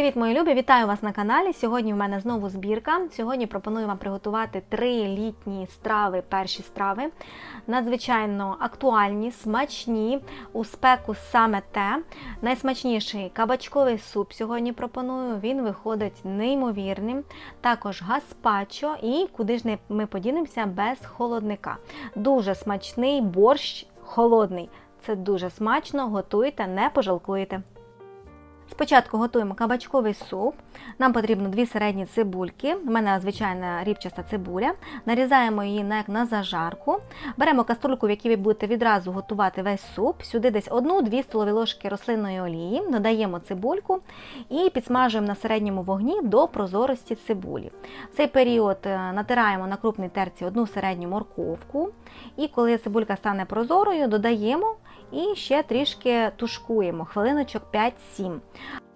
Привіт, мої любі! Вітаю вас на каналі. Сьогодні в мене знову збірка. Сьогодні пропоную вам приготувати три літні страви, перші страви. Надзвичайно актуальні, смачні, у спеку саме те. Найсмачніший кабачковий суп сьогодні пропоную. Він виходить неймовірним. Також гаспачо і куди ж не ми подінемося без холодника. Дуже смачний борщ холодний. Це дуже смачно, готуйте, не пожалкуєте. Спочатку готуємо кабачковий суп. Нам потрібно дві середні цибульки. У мене звичайна рібчаста цибуля. Нарізаємо її як на зажарку. Беремо каструльку, в якій ви будете відразу готувати весь суп. Сюди десь 1-2 столові ложки рослинної олії. Додаємо цибульку і підсмажуємо на середньому вогні до прозорості цибулі. В цей період е, натираємо на крупній терці одну середню морковку. І коли цибулька стане прозорою, додаємо і ще трішки тушкуємо, хвилиночок 5-7.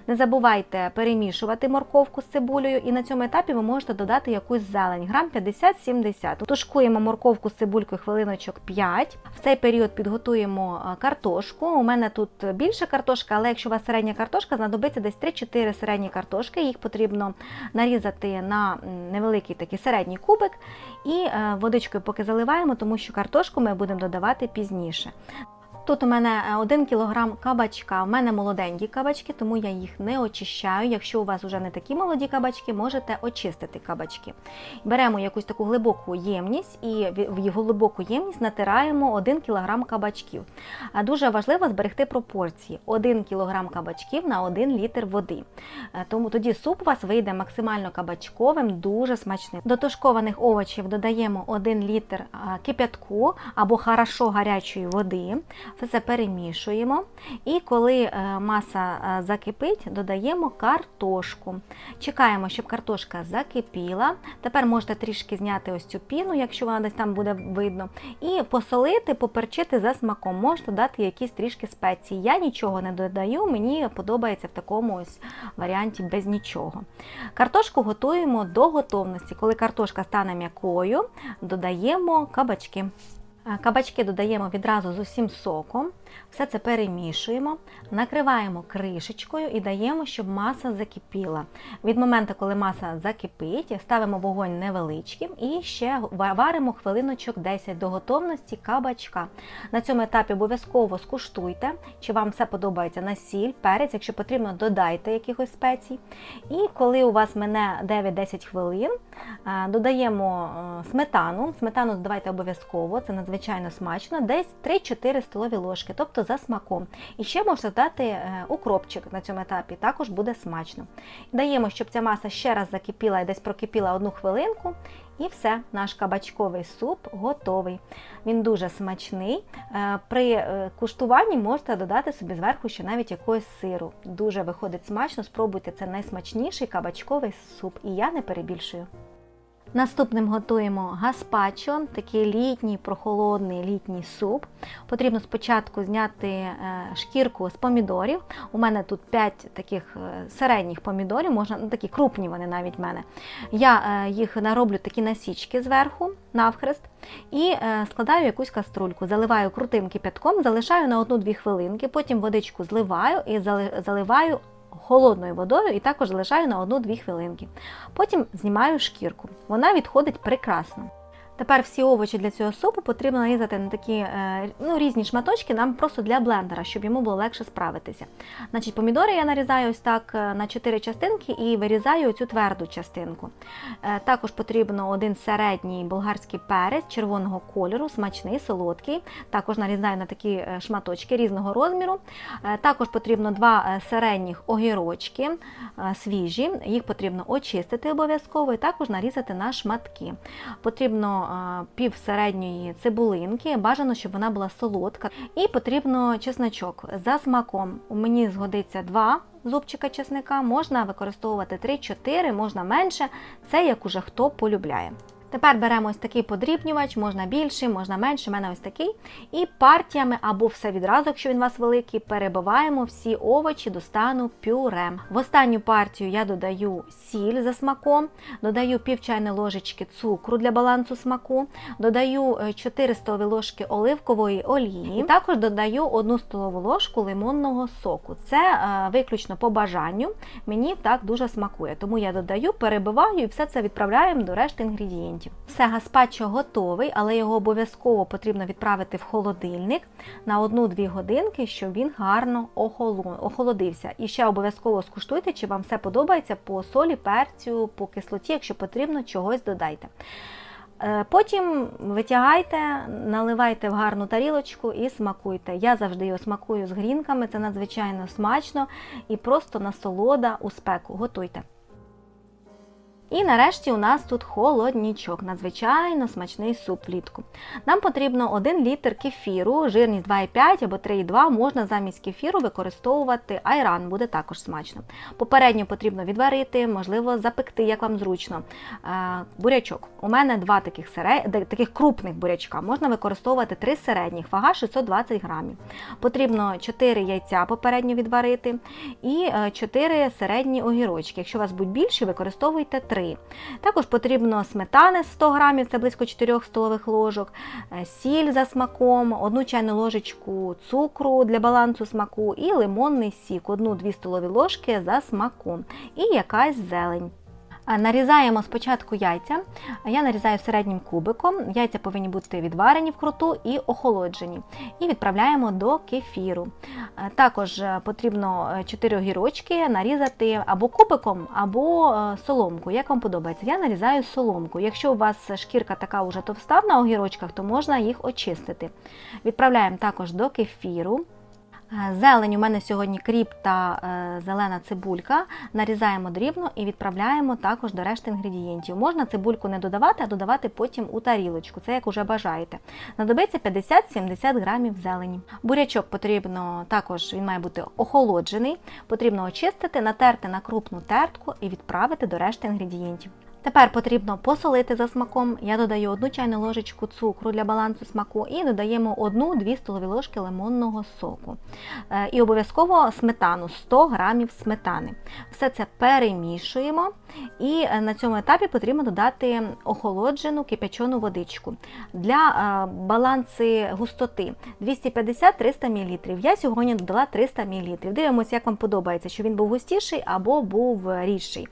Не забувайте перемішувати морковку з цибулею, і на цьому етапі ви можете додати якусь зелень, грам 50-70. Тушкуємо морковку з цибулькою хвилиночок 5. В цей період підготуємо е, картошку. У мене тут більше картошка, але якщо у вас середня картошка, знадобиться десь 3-4 середні картошки. Їх потрібно нарізати на невеликий такий середній кубик і е, водичкою поки заливаємо, тому що картошку ми будемо додавати пізніше. Тут у мене 1 кг кабачка. У мене молоденькі кабачки, тому я їх не очищаю. Якщо у вас вже не такі молоді кабачки, можете очистити кабачки. Беремо якусь таку глибоку ємність і в глибоку ємність натираємо 1 кг кабачків. Дуже важливо зберегти пропорції: 1 кг кабачків на 1 літр води. Е, тому тоді суп у вас вийде максимально кабачковим, дуже смачним. До тушкованих овочів додаємо 1 літр кип'ятку або хорошо гарячої води. Все перемішуємо. І коли е, маса е, закипить, додаємо картошку. Чекаємо, щоб картошка закипіла. Тепер можете трішки зняти ось цю піну, якщо вона десь там буде видно. І посолити, поперчити за смаком. Можете додати якісь трішки спеції. Я нічого не додаю, мені подобається в такому ось варіанті без нічого. Картошку готуємо до готовності. Коли картошка стане м'якою, додаємо кабачки. Кабачки додаємо відразу з усім соком, все це перемішуємо, накриваємо кришечкою і даємо, щоб маса закипіла. Від моменту, коли маса закипить, ставимо вогонь невеличким і ще варимо хвилиночок 10 до готовності кабачка. На цьому етапі обов'язково скуштуйте, чи вам все подобається на сіль, перець, якщо потрібно, додайте якихось спецій. І коли у вас мене 9-10 хвилин, додаємо сметану. Сметану додавайте обов'язково, це надзвичайно надзвичайно смачно, десь 3-4 столові ложки, тобто за смаком. І ще можна дати е, укропчик на цьому етапі, також буде смачно. Даємо, щоб ця маса ще раз закипіла і десь прокипіла одну хвилинку. І все, наш кабачковий суп готовий. Він дуже смачний. Е, при е, куштуванні можете додати собі зверху ще навіть якогось сиру. Дуже виходить смачно, спробуйте це найсмачніший кабачковий суп. І я не перебільшую. Наступним готуємо гаспачо, такий літній, прохолодний літній суп. Потрібно спочатку зняти е, шкірку з помідорів. У мене тут 5 таких е, середніх помідорів, можна, ну такі крупні вони навіть в мене. Я е, їх нароблю такі насічки зверху, навхрест, і складаю якусь каструльку, заливаю крутим кипятком, залишаю на 1-2 хвилинки, потім водичку зливаю і заливаю холодною водою і також залишаю на 1-2 хвилинки. Потім знімаю шкірку. Вона відходить прекрасно. Тепер всі овочі для цього супу потрібно нарізати на такі е, ну, різні шматочки, нам просто для блендера, щоб йому було легше справитися. Значить, Помідори я нарізаю ось так е, на 4 частинки і вирізаю цю тверду частинку. Е, також потрібно один середній болгарський перець червоного кольору, смачний, солодкий. Також нарізаю на такі шматочки різного розміру. Також потрібно два середніх огірочки свіжі, їх потрібно очистити обов'язково і також нарізати на шматки. Потрібно пів середньої цибулинки, бажано, щоб вона була солодка. І потрібно чесночок за смаком. У мені згодиться два зубчика чесника, можна використовувати 3-4, можна менше. Це як уже хто полюбляє. Тепер беремо ось такий подрібнювач, можна більший, можна менший, у мене ось такий. І партіями або все відразу, якщо він у вас великий, перебиваємо всі овочі до стану пюре. В останню партію я додаю сіль за смаком, додаю пів чайної ложечки цукру для балансу смаку, додаю е, 4 столові ложки оливкової олії, і також додаю 1 столову ложку лимонного соку. Це е, виключно по бажанню. Мені так дуже смакує. Тому я додаю, перебиваю і все це відправляємо до решти інгредієнтів. Все, гаспачо готовий, але його обов'язково потрібно відправити в холодильник на 1-2 годинки, щоб він гарно охолодився. І ще обов'язково скуштуйте, чи вам все подобається по солі, перцю, по кислоті, якщо потрібно, чогось додайте. Е, Потім витягайте, наливайте в гарну тарілочку і смакуйте. Я завжди його смакую з грінками, це надзвичайно смачно і просто насолода у спеку. Готуйте. І нарешті у нас тут холоднічок, надзвичайно смачний суп влітку. Нам потрібно 1 літр кефіру, жирність 2,5 або 3,2, можна замість кефіру використовувати айран, буде також смачно. Попередньо потрібно відварити, можливо, запекти, як вам зручно. Е, Бурячок. У мене два таких серед... таких крупних бурячка. Можна використовувати 3 середніх, вага 620 грамів. Потрібно 4 яйця попередньо відварити і 4 середні огірочки. Якщо у вас будуть більші, використовуйте 3. Також потрібно сметани 100 грамів, це близько 4 столових ложок, е, сіль за смаком, 1 чайну ложечку цукру для балансу смаку і лимонний сік, 1-2 столові ложки за смаком і якась зелень. А, Нарізаємо спочатку яйця. Я нарізаю середнім кубиком. Яйця повинні бути відварені вкруту і охолоджені. І відправляємо до кефіру. Е, Також е, потрібно 4 огірочки нарізати або кубиком, або е, соломкою, як вам подобається. Я нарізаю соломку. Якщо у вас шкірка така вже товста на огірочках, то можна їх очистити. Відправляємо також до кефіру. Е, Зелень у мене сьогодні кріп та е, зелена цибулька. Нарізаємо дрібно і відправляємо також до решти інгредієнтів. Можна цибульку не додавати, а додавати потім у тарілочку. Це як уже бажаєте. Знадобиться 50-70 грамів зелені. Бурячок потрібно також він має бути охолоджений. Потрібно очистити, натерти на крупну тертку і відправити до решти інгредієнтів. Тепер потрібно посолити за смаком. Я додаю одну чайну ложечку цукру для балансу смаку і додаємо 1-2 столові ложки лимонного соку. Е, І обов'язково сметану 100 грамів сметани. Все це перемішуємо, і е, на цьому етапі потрібно додати охолоджену кипячену водичку для е, баланси густоти 250-300 мл. Я сьогодні додала 300 мл. Дивимося, як вам подобається, щоб він був густіший або був рідший.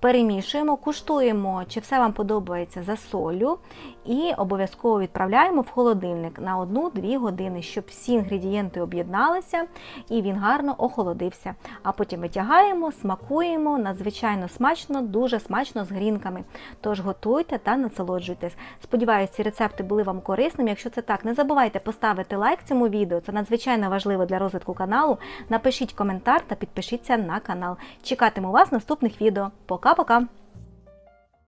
Перемішуємо, куштуємо, чи все вам подобається за солю, і обов'язково відправляємо в холодильник на 1-2 години, щоб всі інгредієнти об'єдналися і він гарно охолодився. А потім витягаємо, смакуємо, надзвичайно смачно, дуже смачно з грінками. Тож готуйте та насолоджуйтесь. Сподіваюся, ці рецепти були вам корисними. Якщо це так, не забувайте поставити лайк цьому відео. Це надзвичайно важливо для розвитку каналу. Напишіть коментар та підпишіться на канал. Чекатиму вас наступних відео. Пока-пока!